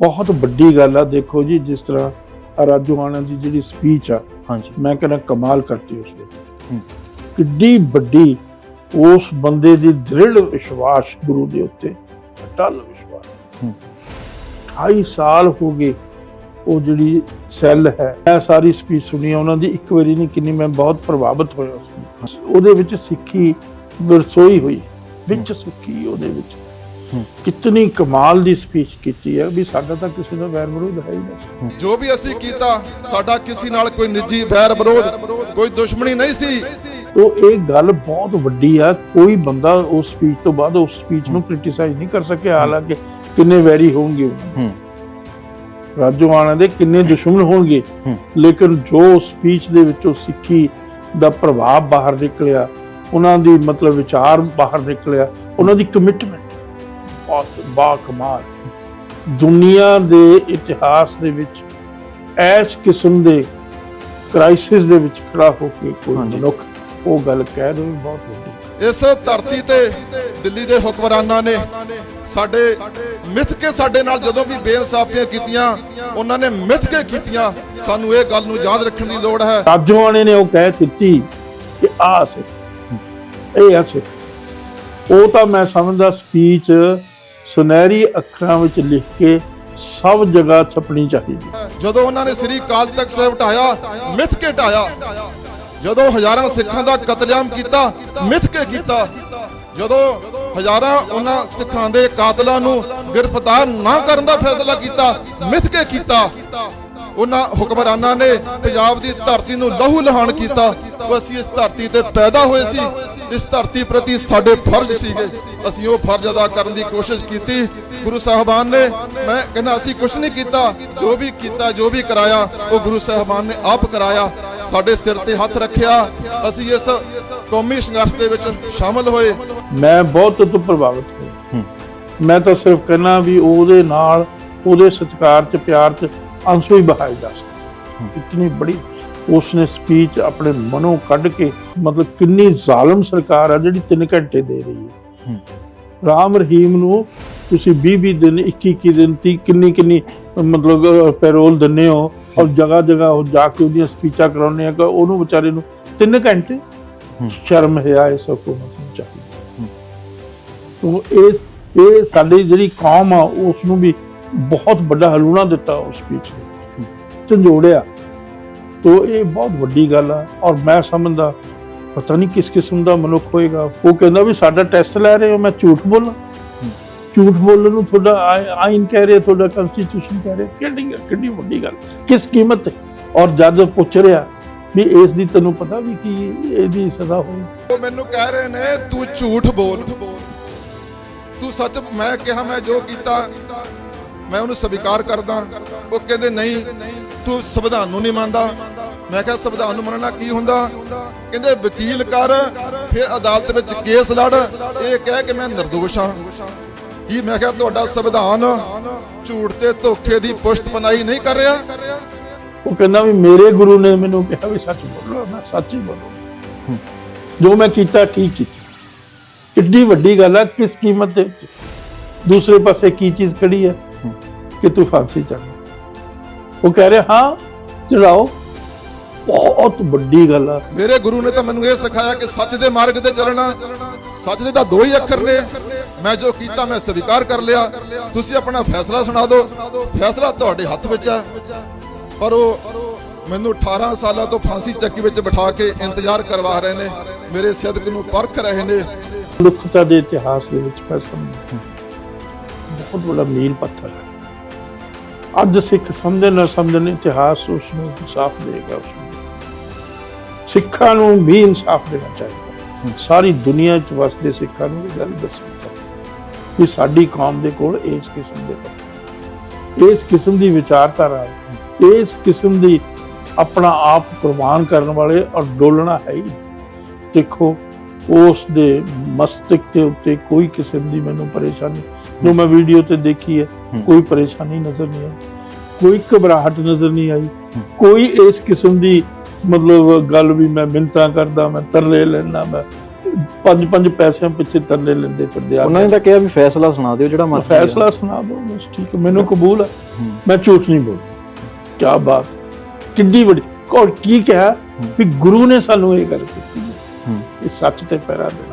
ਬਹੁਤ ਵੱਡੀ ਗੱਲ ਆ ਦੇਖੋ ਜੀ ਜਿਸ ਤਰ੍ਹਾਂ ਰਾਜੂ ਆਨੰਦ ਦੀ ਜਿਹੜੀ ਸਪੀਚ ਆ ਹਾਂਜੀ ਮੈਂ ਕਹਿੰਦਾ ਕਮਾਲ ਕਰਤੀ ਉਸ ਹੂੰ। ਕਿੱਡੀ ਵੱਡੀ ਉਸ ਬੰਦੇ ਦੀ ਦ੍ਰਿੜ ਵਿਸ਼ਵਾਸ ਗੁਰੂ ਦੇ ਉੱਤੇ ਅਟਲ ਵਿਸ਼ਵਾਸ ਹੂੰ। 28 ਸਾਲ ਹੋ ਗਏ ਉਹ ਜਿਹੜੀ ਸੈੱਲ ਹੈ ਮੈਂ ਸਾਰੀ ਸਪੀਚ ਸੁਣੀ ਆ ਉਹਨਾਂ ਦੀ ਇੱਕ ਵਾਰੀ ਨਹੀਂ ਕਿੰਨੀ ਮੈਂ ਬਹੁਤ ਪ੍ਰਭਾਵਿਤ ਹੋਇਆ। ਉਹਦੇ ਵਿੱਚ ਸਿੱਖੀ ਵਰਸੋਈ ਹੋਈ ਵਿੱਚ ਸਿੱਖੀ ਉਹਦੇ ਵਿੱਚ। ਕਿਤਨੀ ਕਮਾਲ ਦੀ ਸਪੀਚ ਕੀਤੀ ਹੈ ਵੀ ਸਾਡਾ ਤਾਂ ਕਿਸੇ ਦਾ ਵੈਰ ਵਿਰੋਧ ਹੈ ਹੀ ਨਹੀਂ। ਜੋ ਵੀ ਅਸੀਂ ਕੀਤਾ ਸਾਡਾ ਕਿਸੇ ਨਾਲ ਕੋਈ ਨਿੱਜੀ ਬੈਰ ਵਿਰੋਧ ਕੋਈ ਦੁਸ਼ਮਣੀ ਨਹੀਂ ਸੀ। ਤੋ ਇਹ ਗੱਲ ਬਹੁਤ ਵੱਡੀ ਆ ਕੋਈ ਬੰਦਾ ਉਸ ਸਪੀਚ ਤੋਂ ਬਾਅਦ ਉਸ ਸਪੀਚ ਨੂੰ ਕ੍ਰਿਟਿਸਾਈਜ਼ ਨਹੀਂ ਕਰ ਸਕਿਆ ਹਾਲਾਂਕਿ ਕਿੰਨੇ ਵੈਰੀ ਹੋਣਗੇ। ਉਹ। ਹੂੰ। ਰਾਜੂ ਆਣਾ ਦੇ ਕਿੰਨੇ ਦੁਸ਼ਮਣ ਹੋਣਗੇ। ਲੇਕਿਨ ਜੋ ਸਪੀਚ ਦੇ ਵਿੱਚੋਂ ਸਿੱਖੀ ਦਾ ਪ੍ਰਭਾਵ ਬਾਹਰ ਨਿਕਲਿਆ ਉਹਨਾਂ ਦੀ ਮਤਲਬ ਵਿਚਾਰ ਬਾਹਰ ਨਿਕਲਿਆ ਉਹਨਾਂ ਦੀ ਕਮਿਟਮੈਂਟ ਬਹੁਤ ਬਾ ਕਮਾਲ ਦੁਨੀਆ ਦੇ ਇਤਿਹਾਸ ਦੇ ਵਿੱਚ ਇਸ ਕਿਸਮ ਦੇ ਕ੍ਰਾਈਸਿਸ ਦੇ ਵਿੱਚ ਖੜਾ ਹੋ ਕੇ ਕੋਈ। ਮਨੁੱਖ ਉਹ ਗੱਲ ਕਹਿ ਰਹੇ ਬਹੁਤ ਵੱਡੀ। ਇਸ ਧਰਤੀ ਤੇ ਦਿੱਲੀ ਦੇ ਹੁਕਮਰਾਨਾਂ ਨੇ ਸਾਡੇ ਮਿੱਥ ਕੇ ਸਾਡੇ ਨਾਲ ਜਦੋਂ ਵੀ ਬੇਇਨਸਾਫੀਆਂ ਕੀਤੀਆਂ ਉਹਨਾਂ ਨੇ ਮਿੱਥ ਕੇ ਕੀਤੀਆਂ ਸਾਨੂੰ ਇਹ ਗੱਲ ਨੂੰ ਯਾਦ ਰੱਖਣ ਦੀ ਲੋੜ ਹੈ। ਰਾਜਵਾਨੇ ਨੇ ਉਹ ਕਹਿ ਦਿੱਤੀ ਕਿ ਆ ਸੇ ਇਹ ਆ ਸੇ ਉਹ ਤਾਂ ਮੈਂ ਸਮਝਦਾ ਸਪੀਚ ਸੁਨਹਿਰੀ ਅੱਖਰਾਂ ਵਿੱਚ ਲਿਖ ਕੇ ਸਭ ਜਗ੍ਹਾ ਛਪਣੀ ਚਾਹੀਦੀ ਜਦੋਂ ਉਹਨਾਂ ਨੇ ਸ੍ਰੀ ਅਕਾਲ ਤਖਤ ਸਾਹਿਬ ਢਾਇਆ ਮਿੱਥ ਕੇ ਢਾਇਆ ਜਦੋਂ ਹਜ਼ਾਰਾਂ ਸਿੱਖਾਂ ਦਾ ਕਤਲੇਆਮ ਕੀਤਾ, ਮਿੱਥ ਕੇ ਕੀਤਾ। ਜਦੋਂ ਹਜ਼ਾਰਾਂ ਉਹਨਾਂ ਸਿੱਖਾਂ ਦੇ ਕਾਤਲਾਂ ਨੂੰ ਗ੍ਰਿਫਤਾਰ ਨਾ ਕਰਨ ਦਾ ਫੈਸਲਾ ਕੀਤਾ, ਮਿੱਥ ਕੇ ਕੀਤਾ। ਉਹਨਾਂ ਹੁਕਮਰਾਨਾਂ ਨੇ ਪੰਜਾਬ ਦੀ ਧਰਤੀ ਨੂੰ ਲਹੂ ਲਹਾਨ ਕੀਤਾ। ਉਹ ਅਸੀਂ ਇਸ ਧਰਤੀ ਤੇ ਪੈਦਾ ਹੋਏ ਸੀ ਇਸ ਧਰਤੀ ਪ੍ਰਤੀ ਸਾਡੇ ਫਰਜ਼ ਸੀਗੇ। ਅਸੀਂ ਉਹ ਫਰਜ਼ ਅਦਾ ਕਰਨ ਦੀ ਕੋਸ਼ਿਸ਼ ਕੀਤੀ। ਗੁਰੂ ਸਾਹਿਬਾਨ ਨੇ ਮੈਂ ਕਹਿੰਦਾ ਅਸੀਂ ਕੁਝ ਨਹੀਂ ਕੀਤਾ। ਜੋ ਵੀ ਕੀਤਾ ਜੋ ਵੀ ਕਰਾਇਆ ਉਹ ਗੁਰੂ ਸਾਹਿਬਾਨ ਨੇ ਆਪ ਕਰਾਇਆ। ਸਾਡੇ ਸਿਰ ਤੇ ਹੱਥ ਰੱਖਿਆ। ਅਸੀਂ ਇਸ ਕੌਮੀ ਸੰਘਰਸ਼ ਦੇ ਵਿੱਚ ਸ਼ਾਮਲ ਹੋਏ। ਮੈਂ ਬਹੁਤ ਤੋਂ ਪ੍ਰਭਾਵਿਤ ਹੋਇਆ। ਮੈਂ ਤਾਂ ਸਿਰਫ ਕਹਿਣਾ ਵੀ ਉਹਦੇ ਨਾਲ ਉਹਦੇ ਸਤਿਕਾਰ ਚ ਪਿਆਰ ਚ ਅੰਸੂ ਹੀ ਬਹਾਏ ਜਾ ਸਕਦੇ। ਇਤਨੀ ਬੜੀ ਉਸਨੇ ਸਪੀਚ ਆਪਣੇ ਮਨੋਂ ਕੱਢ ਕੇ ਮਤਲਬ ਕਿੰਨੀ ਜ਼ਾਲਮ ਸਰਕਾਰ ਆ ਜਿਹੜੀ 3 ਘੰਟੇ ਦੇ ਰਹੀ ਹੈ। ਰਾਮ ਰਹੀਮ ਨੂੰ ਤੁਸੀਂ 20 20 ਦਿਨ 21 21 ਦਿਨ ਤੀ ਕਿੰਨੀ ਕਿੰਨੀ ਮਤਲਬ ਪੈਰੋਲ ਦਿੰਦੇ ਹੋ ਔਰ ਜਗ੍ਹਾ ਜਗ੍ਹਾ ਉਹ ਜਾ ਕੇ ਉਹਦੀਆਂ ਸਪੀਚਾਂ ਕਰਾਉਂਦੇ ਆ ਕਿ ਉਹਨੂੰ ਵਿਚਾਰੇ ਨੂੰ 3 ਘੰਟੇ। ਸ਼ਰਮ ਹੈ ਇਸ ਹਕੂਮਤ ਨੂੰ ਚਾਹੀਦੀ। ਤੋ ਇਹ ਇਹ ਸਾਡੀ ਜਿਹੜੀ ਕੌਮ ਆ ਉਸ ਨੂੰ ਵੀ ਬਹੁਤ ਵੱਡਾ ਹਲੂਣਾ ਦਿੱਤਾ ਉਸ ਸਪੀਚ ਨੇ ਝੰਜੋੜਿਆ ਤੋ ਇਹ ਬਹੁਤ ਵੱਡੀ ਗੱਲ ਆ ਔਰ ਮੈਂ ਸਮਝਦਾ, ਪਤਾ ਨਹੀਂ ਕਿਸ ਕਿਸਮ ਦਾ ਮਨੁੱਖ ਹੋਏਗਾ। ਉਹ ਕਹਿੰਦਾ ਵੀ ਸਾਡਾ ਟੈਸਟ ਲੈ ਰਹੇ ਹੋ, ਮੈਂ ਝੂਠ ਬੋਲਾਂ? ਝੂਠ ਬੋਲਣ ਨੂੰ ਤੁਹਾਡਾ ਆਇਨ ਕਹਿ ਰਿਹਾ, ਤੁਹਾਡਾ ਕਨਸਟੀਟਿਊਸ਼ਨ ਕਹਿ ਰਿਹਾ, ਕਿੰਨੀ ਕਿੰਨੀ ਵੱਡੀ ਗੱਲ। ਕਿਸ ਕੀਮਤ ਔਰ ਜੱਜ ਪੁੱਛ ਰਿਹਾ ਵੀ ਇਸ ਦੀ ਤੈਨੂੰ ਪਤਾ ਵੀ ਕੀ ਇਹਦੀ ਸਜ਼ਾ ਹੋਈ ਉਹ ਮੈਨੂੰ ਕਹਿ ਰਹੇ ਨੇ, ਤੂੰ ਝੂਠ ਬੋਲ। ਤੂੰ ਸੱਚ, ਮੈਂ ਕਿਹਾ ਮੈਂ ਜੋ ਕੀਤਾ, ਮੈਂ ਉਹਨੂੰ ਸਵੀਕਾਰ ਕਰਦਾ। ਉਹ ਕਹਿੰਦੇ ਨਹੀਂ ਤੂੰ ਸੰਵਿਧਾਨ ਨੂੰ ਨਹੀਂ ਮੰਨਦਾ। ਮੈਂ ਕਿਹਾ, ਸੰਵਿਧਾਨ ਨੂੰ ਮੰਨਣਾ ਕੀ ਹੁੰਦਾ? ਕਹਿੰਦੇ, ਵਕੀਲ ਕਰ, ਫਿਰ ਅਦਾਲਤ ਵਿੱਚ ਕੇਸ ਲੜ। ਇਹ ਕਹਿ ਕਿ ਮੈਂ ਨਿਰਦੋਸ਼ ਹਾਂ। ਕੀ ਮੈਂ ਕਿਹਾ, ਤੁਹਾਡਾ ਸੰਵਿਧਾਨ ਝੂਠ ਤੇ ਧੋਖੇ ਦੀ ਪੁਸ਼ਤ ਪਨਾਈ ਨਹੀਂ ਕਰ ਰਿਹਾ? ਉਹ ਕਹਿੰਦਾ ਵੀ ਮੇਰੇ ਗੁਰੂ ਨੇ ਮੈਨੂੰ ਕਿਹਾ ਵੀ ਸੱਚ ਬੋਲੋ, ਮੈਂ ਸੱਚ ਹੀ ਬੋਲੂ। ਜੋ ਮੈਂ ਕੀਤਾ ਠੀਕ ਕੀਤਾ? ਕਿੱਡੀ ਵੱਡੀ ਗੱਲ ਹੈ, ਕਿਸ ਕੀਮਤ ਦੇ ਉੱਤੇ ਦੂਸਰੇ ਪਾਸੇ ਕੀ ਚੀਜ਼ ਖੜੀ ਹੈ? ਕਿ ਤੂੰ ਫਾਂਸੀ ਚੜ੍ਹ। ਉਹ ਕਹਿ ਰਿਹਾ ਹਾਂ ਚੜਾਓ। ਬਹੁਤ ਵੱਡੀ ਗੱਲ ਆ। ਮੇਰੇ ਗੁਰੂ ਨੇ ਤਾਂ ਮੈਨੂੰ ਇਹ ਸਿਖਾਇਆ ਕਿ ਸੱਚ ਦੇ ਮਾਰਗ ਤੇ ਚੱਲਣਾ ਸੱਚ ਦੇ ਤਾਂ ਦੋ ਹੀ ਅੱਖਰ ਨੇ। ਮੈਂ ਜੋ ਕੀਤਾ ਮੈਂ ਸਵੀਕਾਰ ਕਰ ਲਿਆ। ਤੁਸੀਂ ਆਪਣਾ ਫੈਸਲਾ ਸੁਣਾ ਦਿਓ। ਫੈਸਲਾ ਤੁਹਾਡੇ ਹੱਥ ਵਿੱਚ ਹੈ। ਪਰ ਉਹ ਮੈਨੂੰ 18 ਸਾਲਾਂ ਤੋਂ ਫਾਂਸੀ ਚੱਕੀ ਵਿੱਚ ਬਿਠਾ ਕੇ ਇੰਤਜ਼ਾਰ ਕਰਵਾ ਰਹੇ ਨੇ। ਮੇਰੇ ਸਿਦਕ ਨੂੰ ਪਰਖ ਰਹੇ ਨੇ। ਮਨੁੱਖਤਾ ਦੇ ਇਤਿਹਾਸ ਦੇ ਵਿੱਚ ਫੈਸਲਾ ਬਹੁਤ ਵੱਡਾ ਮੀਲ ਪੱਥਰ ਹੈ। ਅੱਜ ਸਿੱਖ ਸਮਝਣ ਨਾ ਸਮਝਣ ਇਤਿਹਾਸ ਉਸ ਨੂੰ ਇਨਸਾਫ ਦੇਗਾ ਉਸ ਨੂੰ ਸਿੱਖਾਂ ਨੂੰ ਵੀ ਇਨਸਾਫ ਦੇਣਾ ਚਾਹੀਦਾ ਸਾਰੀ ਦੁਨੀਆ 'ਚ ਵਸਦੇ ਸਿੱਖਾਂ ਨੂੰ ਇਹ ਗੱਲ ਦੱਸਣੀ ਚਾਹੀਦੀ ਕਿ ਸਾਡੀ ਕੌਮ ਦੇ ਕੋਲ ਇਸ ਕਿਸਮ ਦੇ ਇਸ ਕਿਸਮ ਦੀ ਵਿਚਾਰਧਾਰਾ ਇਸ ਕਿਸਮ ਦੀ ਆਪਣਾ ਆਪ ਕੁਰਬਾਨ ਕਰਨ ਵਾਲੇ ਔਰ ਡੋਲਣਾ ਹੈ ਹੀ। ਦੇਖੋ ਉਸ ਦੇ ਮਸਤਕ ਦੇ ਉੱਤੇ ਕੋਈ ਕਿਸਮ ਦੀ ਮੈਨੂੰ ਪਰੇਸ਼ਾਨੀ ਜੋ ਮੈਂ ਵੀਡੀਓ ਤੇ ਦੇਖੀ ਹੂੰ। ਕੋਈ ਪਰੇਸ਼ਾਨੀ ਨਜ਼ਰ ਨਹੀਂ ਆਈ ਕੋਈ ਘਬਰਾਹਟ ਨਜ਼ਰ ਨਹੀਂ ਆਈ। ਕੋਈ ਇਸ ਕਿਸਮ ਦੀ ਮਤਲਬ ਗੱਲ ਵੀ ਮੈਂ ਮਿੰਤਾ ਕਰਦਾ ਮੈਂ ਤਰਲੇ ਲੈਣਾ ਮੈਂ ਪੰਜ ਪੰਜ ਪੈਸਿਆਂ ਪਿੱਛੇ ਤਰਲੇ ਲੈਂਦੇ ਫਿਰਦੇ ਆ ਉਹਨਾਂ ਨੇ ਤਾਂ ਕਿਹਾ ਵੀ ਫੈਸਲਾ ਸੁਣਾ ਦਿਓ ਜਿਹੜਾ ਮਰਜ਼ੀ ਆ। ਫੈਸਲਾ ਸੁਣਾ ਦਿਓ ਬਸ ਠੀਕ ਮੈਨੂੰ ਕਬੂਲ ਹੈ ਹੂੰ। ਮੈਂ ਝੂਠ ਨਹੀਂ ਬੋਲ ਕੀ ਬਾਤ ਕਿੰਨੀ ਬੜੀ ਔਰ ਕੀ ਕਿਹਾ ਵੀ ਗੁਰੂ ਨੇ ਸਾਨੂੰ ਇਹ ਗੱਲ ਕੀਤੀ। ਹੂੰ। ਇਹ ਸੱਚ ਤੇ ਪੈਰਾ ਦੇ